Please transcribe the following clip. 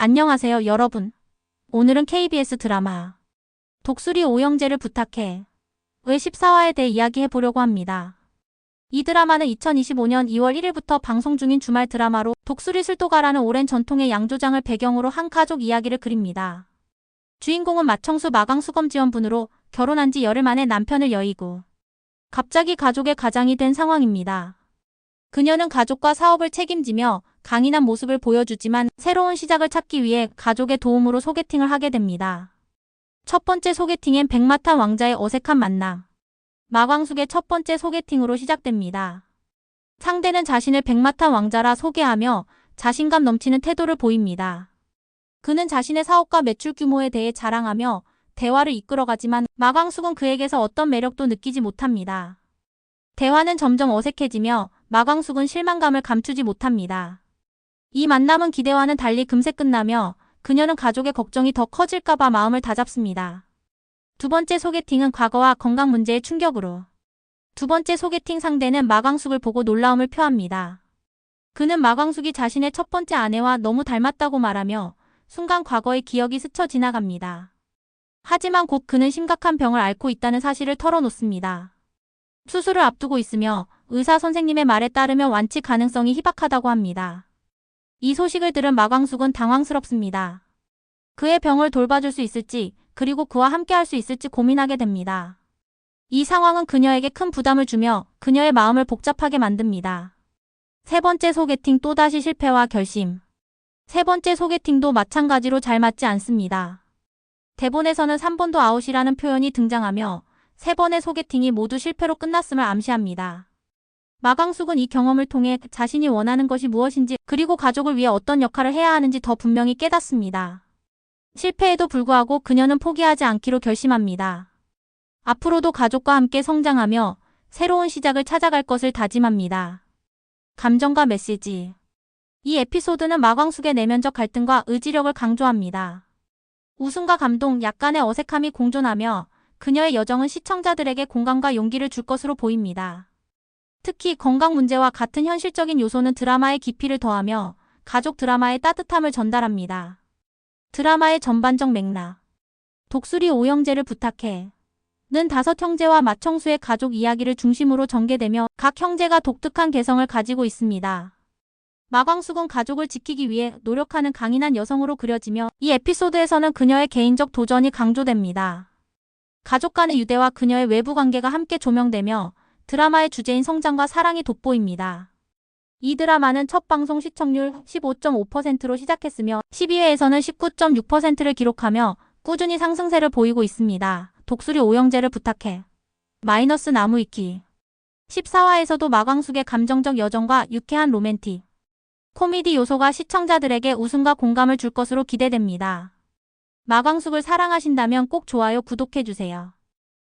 안녕하세요, 여러분. 오늘은 KBS 드라마 독수리 오영재를 부탁해 의 14화에 대해 이야기해 보려고 합니다. 이 드라마는 2025년 2월 1일부터 방송 중인 주말 드라마로 독수리 술도가라는 오랜 전통의 양조장을 배경으로 한 가족 이야기를 그립니다. 주인공은 마청수 마강수검 지원분으로 결혼한 지 열흘 만에 남편을 여의고 갑자기 가족의 가장이 된 상황입니다. 그녀는 가족과 사업을 책임지며 강인한 모습을 보여주지만 새로운 시작을 찾기 위해 가족의 도움으로 소개팅을 하게 됩니다. 첫 번째 소개팅엔 백마탄 왕자의 어색한 만남. 마광숙의 첫 번째 소개팅으로 시작됩니다. 상대는 자신을 백마탄 왕자라 소개하며 자신감 넘치는 태도를 보입니다. 그는 자신의 사업과 매출 규모에 대해 자랑하며 대화를 이끌어가지만 마광숙은 그에게서 어떤 매력도 느끼지 못합니다. 대화는 점점 어색해지며 마광숙은 실망감을 감추지 못합니다. 이 만남은 기대와는 달리 금세 끝나며 그녀는 가족의 걱정이 더 커질까봐 마음을 다잡습니다. 두 번째 소개팅은 과거와 건강 문제의 충격으로. 두 번째 소개팅 상대는 마광숙을 보고 놀라움을 표합니다. 그는 마광숙이 자신의 첫 번째 아내와 너무 닮았다고 말하며 순간 과거의 기억이 스쳐 지나갑니다. 하지만 곧 그는 심각한 병을 앓고 있다는 사실을 털어놓습니다. 수술을 앞두고 있으며 의사 선생님의 말에 따르면 완치 가능성이 희박하다고 합니다. 이 소식을 들은 마광숙은 당황스럽습니다. 그의 병을 돌봐줄 수 있을지 그리고 그와 함께 할 수 있을지 고민하게 됩니다. 이 상황은 그녀에게 큰 부담을 주며 그녀의 마음을 복잡하게 만듭니다. 세 번째 소개팅 또다시 실패와 결심. 세 번째 소개팅도 마찬가지로 잘 맞지 않습니다. 대본에서는 3번도 아웃이라는 표현이 등장하며 세 번의 소개팅이 모두 실패로 끝났음을 암시합니다. 마광숙은 이 경험을 통해 자신이 원하는 것이 무엇인지 그리고 가족을 위해 어떤 역할을 해야 하는지 더 분명히 깨닫습니다. 실패에도 불구하고 그녀는 포기하지 않기로 결심합니다. 앞으로도 가족과 함께 성장하며 새로운 시작을 찾아갈 것을 다짐합니다. 감정과 메시지 이 에피소드는 마광숙의 내면적 갈등과 의지력을 강조합니다. 웃음과 감동, 약간의 어색함이 공존하며 그녀의 여정은 시청자들에게 공감과 용기를 줄 것으로 보입니다. 특히 건강 문제와 같은 현실적인 요소는 드라마의 깊이를 더하며 가족 드라마의 따뜻함을 전달합니다. 드라마의 전반적 맥락. 독수리 오영재를 부탁해. 는 다섯 형제와 마청수의 가족 이야기를 중심으로 전개되며 각 형제가 독특한 개성을 가지고 있습니다. 마광숙은 가족을 지키기 위해 노력하는 강인한 여성으로 그려지며 이 에피소드에서는 그녀의 개인적 도전이 강조됩니다. 가족 간의 유대와 그녀의 외부 관계가 함께 조명되며 드라마의 주제인 성장과 사랑이 돋보입니다. 이 드라마는 첫 방송 시청률 15.5%로 시작했으며 12회에서는 19.6%를 기록하며 꾸준히 상승세를 보이고 있습니다. 독수리 오영재를 부탁해. 마이너스 나무위키 14화에서도 마광숙의 감정적 여정과 유쾌한 로맨틱 코미디 요소가 시청자들에게 웃음과 공감을 줄 것으로 기대됩니다. 마광숙을 사랑하신다면 꼭 좋아요 구독해주세요.